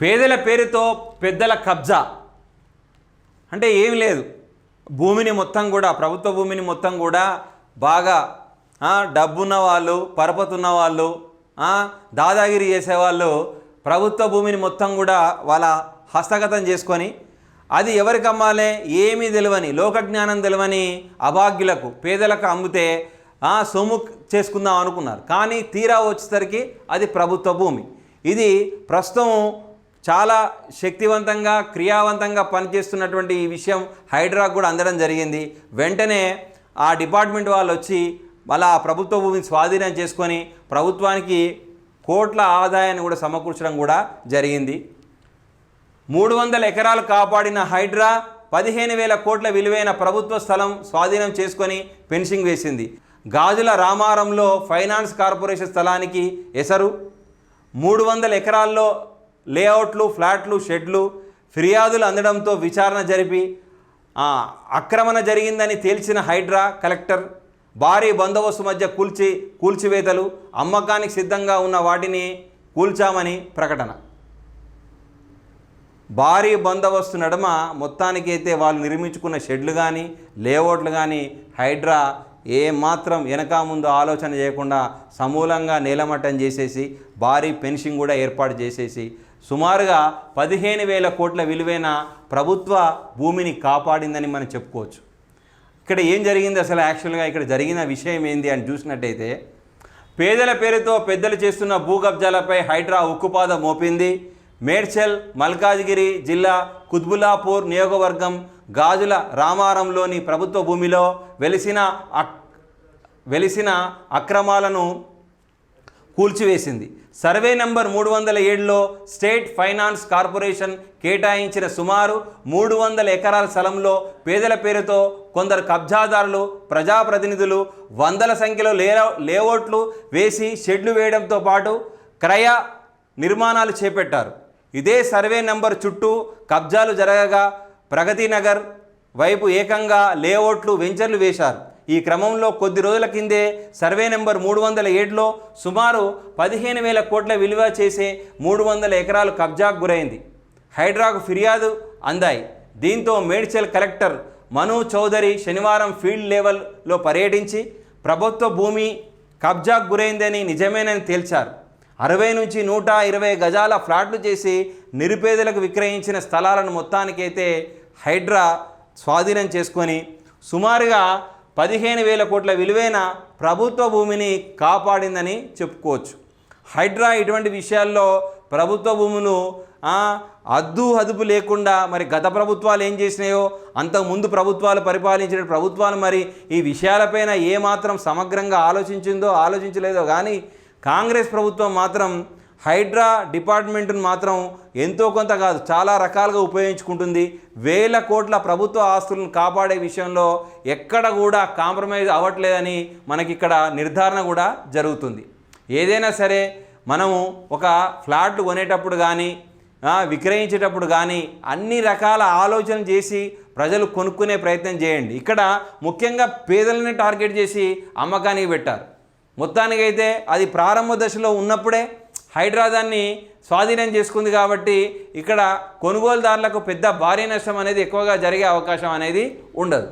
పేదల పేరుతో పెద్దల కబ్జా. అంటే ఏం లేదు. భూమిని మొత్తం కూడా ప్రభుత్వ భూమిని మొత్తం కూడా బాగా డబ్బున్న వాళ్ళు పరపతున్న వాళ్ళు దాదాగిరి చేసేవాళ్ళు ప్రభుత్వ భూమిని మొత్తం కూడా వాళ్ళ హస్తగతం చేసుకొని అది ఎవరికి అమ్మాలే? ఏమీ తెలియని లోకజ్ఞానం తెలియని అభాగ్యులకు పేదలకు అమ్మితే సొమ్ము చేసుకుందాం అనుకున్నారు. కానీ తీరా వచ్చేసరికి అది ప్రభుత్వ భూమి. ఇది ప్రస్తుతం చాలా శక్తివంతంగా క్రియావంతంగా పనిచేస్తున్నటువంటి ఈ విషయం హైడ్రాకు కూడా అందడం జరిగింది. వెంటనే ఆ డిపార్ట్మెంట్ వాళ్ళు వచ్చి మళ్ళీ ఆ ప్రభుత్వ భూమిని స్వాధీనం చేసుకొని ప్రభుత్వానికి కోట్ల ఆదాయాన్ని కూడా సమకూర్చడం కూడా జరిగింది. మూడు వందల ఎకరాలు కాపాడిన హైడ్రా పదిహేను వేల కోట్ల విలువైన ప్రభుత్వ స్థలం స్వాధీనం చేసుకొని ఫెన్సింగ్ వేసింది. గాజుల రామారంలో ఫైనాన్స్ కార్పొరేషన్ స్థలానికి ఎసరు. మూడు వందల ఎకరాల్లో లేఅవుట్లు ఫ్లాట్లు షెడ్లు ఫిర్యాదులు అందడంతో విచారణ జరిపి ఆక్రమణ జరిగిందని తేల్చిన హైడ్రా కలెక్టర్ భారీ బందోబస్తు మధ్య కూల్చి కూల్చివేతలు అమ్మకానికి సిద్ధంగా ఉన్న వాటిని కూల్చామని ప్రకటన. భారీ బందోబస్తు నడుమ మొత్తానికైతే వాళ్ళు నిర్మించుకున్న షెడ్లు కానీ లేఅవుట్లు కానీ హైడ్రా ఏ మాత్రం వెనక ముందు ఆలోచన చేయకుండా సమూలంగా నేలమట్టం చేసేసి భారీ పెన్షన్ కూడా ఏర్పాటు చేసేసి సుమారుగా పదిహేను వేల కోట్ల విలువైన ప్రభుత్వ భూమిని కాపాడిందని మనం చెప్పుకోవచ్చు. ఇక్కడ ఏం జరిగింది అసలు యాక్చువల్గా ఇక్కడ జరిగిన విషయం ఏంది అని చూసినట్టయితే పేదల పేరుతో పెద్దలు చేస్తున్న భూ కబ్జాలపై హైడ్రా ఉక్కుపాద మోపింది. మేడ్చల్ మల్కాజ్గిరి జిల్లా కుత్బులాపూర్ నియోగవర్గం గాజుల రామారంలోని ప్రభుత్వ భూమిలో వెలిసిన అక్ వెలిసిన అక్రమాలను కూల్చివేసింది. సర్వే నంబర్ మూడు వందల ఏడులో స్టేట్ ఫైనాన్స్ కార్పొరేషన్ కేటాయించిన సుమారు మూడు వందల ఎకరాల స్థలంలో పేదల పేరుతో కొందరు కబ్జాదారులు ప్రజాప్రతినిధులు వందల సంఖ్యలో లే లేఅవుట్లు వేసి షెడ్లు వేయడంతో పాటు క్రయ నిర్మాణాలు చేపట్టారు. ఇదే సర్వే నంబర్ చుట్టూ కబ్జాలు జరగగా ప్రగతి నగర్ వైపు ఏకంగా లేఅవుట్లు వెంచర్లు వేశారు. ఈ క్రమంలో కొద్ది రోజుల కిందే సర్వే నెంబర్ మూడు వందల ఏడులో సుమారు పదిహేను వేల కోట్ల విలువ చేసే మూడు వందల ఎకరాలు కబ్జాకు గురైంది. హైడ్రాకు ఫిర్యాదు అందాయి. దీంతో మేడ్చల్ కలెక్టర్ మను చౌదరి శనివారం ఫీల్డ్ లెవెల్లో పర్యటించి ప్రభుత్వ భూమి కబ్జాకు గురైందని నిజమేనని తేల్చారు. అరవై నుంచి నూట ఇరవై గజాల ఫ్లాట్లు చేసి నిరుపేదలకు విక్రయించిన స్థలాలను మొత్తానికైతే హైడ్రా స్వాధీనం చేసుకొని సుమారుగా పదిహేను వేల కోట్ల విలువైన ప్రభుత్వ భూమిని కాపాడిందని చెప్పుకోవచ్చు. హైడ్రా ఇటువంటి విషయాల్లో ప్రభుత్వ భూములు అద్దు అదుపు లేకుండా మరి గత ప్రభుత్వాలు ఏం చేసినాయో అంతకుముందు ప్రభుత్వాలు పరిపాలించిన ప్రభుత్వాలు మరి ఈ విషయాలపైన ఏమాత్రం సమగ్రంగా ఆలోచించిందో ఆలోచించలేదో కానీ కాంగ్రెస్ ప్రభుత్వం మాత్రం హైడ్రా డిపార్ట్మెంట్ను మాత్రం ఎంతో కొంత కాదు చాలా రకాలుగా ఉపయోగించుకుంటుంది. వేల కోట్ల ప్రభుత్వ ఆస్తులను కాపాడే విషయంలో ఎక్కడ కూడా కాంప్రమైజ్ అవ్వట్లేదని మనకి ఇక్కడ నిర్ధారణ కూడా జరుగుతుంది. ఏదైనా సరే మనము ఒక ఫ్లాట్ కొనేటప్పుడు కానీ విక్రయించేటప్పుడు కానీ అన్ని రకాల ఆలోచన చేసి ప్రజలు కొనుక్కునే ప్రయత్నం చేయండి. ఇక్కడ ముఖ్యంగా పేదలని టార్గెట్ చేసి అమ్మకానికి పెట్టారు. మొత్తానికైతే అది ప్రారంభ దశలో ఉన్నప్పుడే హైడ్రాదాన్ని స్వాధీనం చేసుకుంది కాబట్టి ఇక్కడ కొనుగోలుదారులకు పెద్ద భారీ నష్టం అనేది ఎక్కువగా జరిగే అవకాశం అనేది ఉండదు.